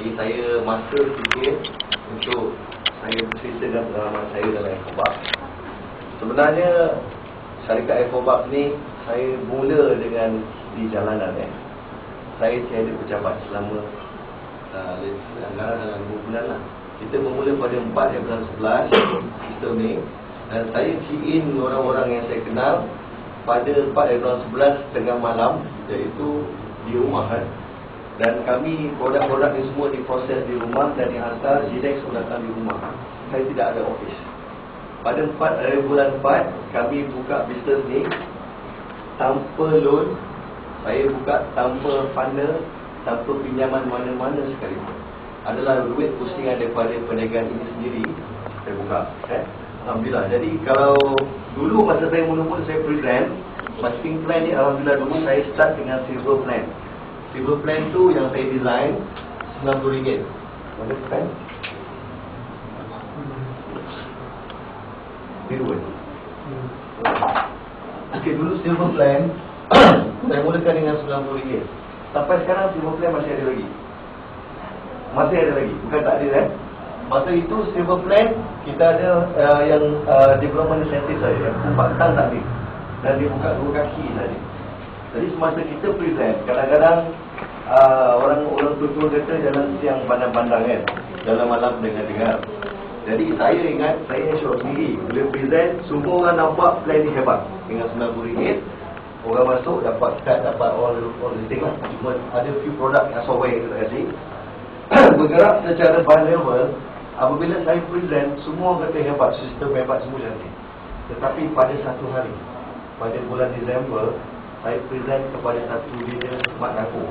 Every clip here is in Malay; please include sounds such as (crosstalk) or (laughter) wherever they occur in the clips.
bagi saya masa sikit untuk saya berceritakan pengalaman saya dalam Ecobab. Sebenarnya syarikat Ecobab ni saya mula dengan di jalanan eh. Saya tiada pejabat selama uh, anggaran dalam 2 bulan lah. Kita bermula pada 4 April 11 sistem ni dan saya key in orang-orang yang saya kenal pada 4 April 11 tengah malam iaitu di rumah kan. Dan kami produk-produk ni semua diproses di rumah dan dihantar Zilex pun datang di rumah. Saya tidak ada office. Pada 4 hari eh, bulan 4 kami buka bisnes ni tanpa loan. Saya buka tanpa funnel, tanpa pinjaman mana-mana sekalipun. Adalah duit pusingan daripada perniagaan ini sendiri saya buka. Eh? Alhamdulillah. Jadi kalau dulu masa saya mula-mula saya present, marketing plan ni Alhamdulillah dulu saya start dengan silver plan. Silver plan tu yang saya design RM90. Mana plan? Biru kan? Okey, dulu silver plan (coughs) saya mulakan dengan RM90. Sampai sekarang silver plan masih ada lagi. Masih ada lagi. Bukan tak ada kan? Masa itu silver plan kita ada uh, yang uh, development incentive saja. Empat tang tak ada. Dan dia buka dua kaki saja. Jadi semasa kita present, kadang-kadang uh, orang orang tua kata jalan siang pandang-pandang kan. Dalam malam dengar-dengar. Jadi saya ingat saya syok sendiri Bila present Semua orang nampak plan ni hebat Dengan RM90 Orang masuk dapat kad Dapat all, all listing lah Cuma ada few produk yang software kita kasih (coughs) Bergerak secara ban level Apabila saya present Semua orang kata hebat Sistem hebat semua cantik Tetapi pada satu hari Pada bulan Disember Saya present kepada satu leader Mak Daku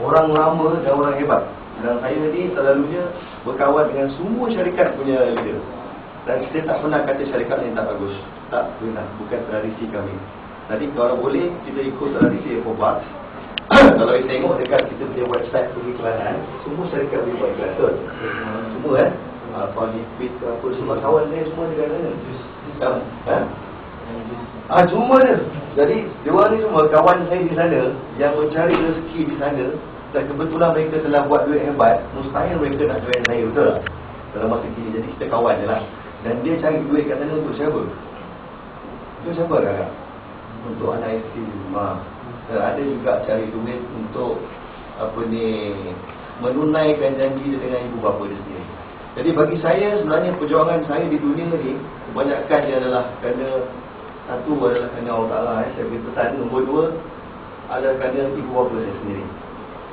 Orang lama dan orang hebat dan saya ni selalunya berkawan dengan semua syarikat punya leader. Dan kita tak pernah kata syarikat ni tak bagus. Tak pernah. Bukan tradisi kami. Jadi kalau boleh, kita ikut tradisi Ecobox. (coughs) kalau kita tengok dekat kita punya website periklanan, semua syarikat boleh buat iklan. Semua kan? Apa ni, fit ke apa, semua kawan saya semua dekat sana. Ha? Ah, cuma dia. Jadi, orang ni semua kawan saya di sana yang mencari rezeki di sana dan kebetulan mereka telah buat duit hebat Mustahil mereka nak join saya Betul tak? Dalam masa kini Jadi kita kawan je lah Dan dia cari duit kat sana untuk siapa? Untuk siapa kakak? Untuk anak isteri rumah Dan ada juga cari duit untuk Apa ni Menunaikan janji dengan ibu bapa dia sendiri Jadi bagi saya sebenarnya perjuangan saya di dunia ni Kebanyakan dia adalah kerana Satu adalah kerana Allah Ta'ala eh, Saya beri pesan Nombor dua adalah kerana ibu bapa saya sendiri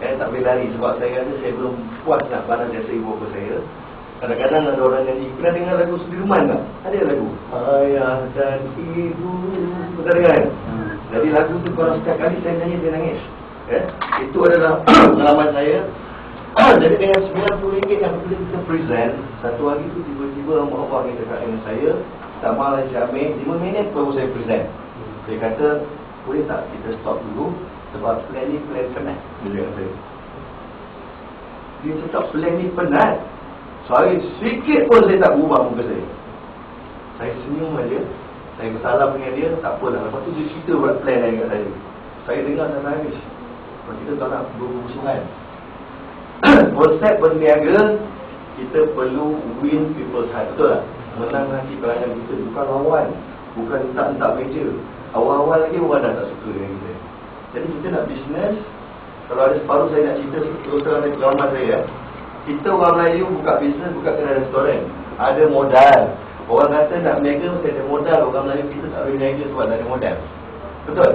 saya tak boleh lari sebab saya rasa saya belum puas nak balas jasa ibu bapa saya. Kadang-kadang ada orang nyanyi, pernah dengar lagu Sudirman tak? Ada lagu? Ayah dan ibu. Pernah dengar kan? Hmm. Jadi lagu tu kalau setiap kali saya nyanyi, dia nangis. Eh? Itu adalah (clears throat) pengalaman saya. (clears throat) Jadi dengan RM90 yang boleh kita present, satu hari tu tiba-tiba Allah ni dekat dengan saya, tak malah saya ambil 5 minit baru saya present. Dia kata, boleh tak kita stop dulu? Sebab plan ni plan penat Dia kata. Dia cakap plan ni penat. Saya sikit pun saya tak berubah muka saya. Saya senyum aja. Saya bersalam dengan dia Tak apalah. Lepas tu dia cerita buat plan lain kat saya. Saya dengar dan habis Lepas kita tak nak berhubungan (coughs) Konsep berniaga Kita perlu win people's heart. Betul tak? Menang hati pelanggan kita Bukan lawan. Bukan tak-tak meja Awal-awal lagi orang dah tak suka dengan kita. Jadi kita nak bisnes Kalau ada separuh saya nak cerita Terus terang dari pengalaman saya Kita orang Melayu buka bisnes Buka kedai restoran. Ada modal. Orang kata nak berniaga mesti ada modal. Orang Melayu kita tak boleh berniaga sebab tak ada modal. Betul?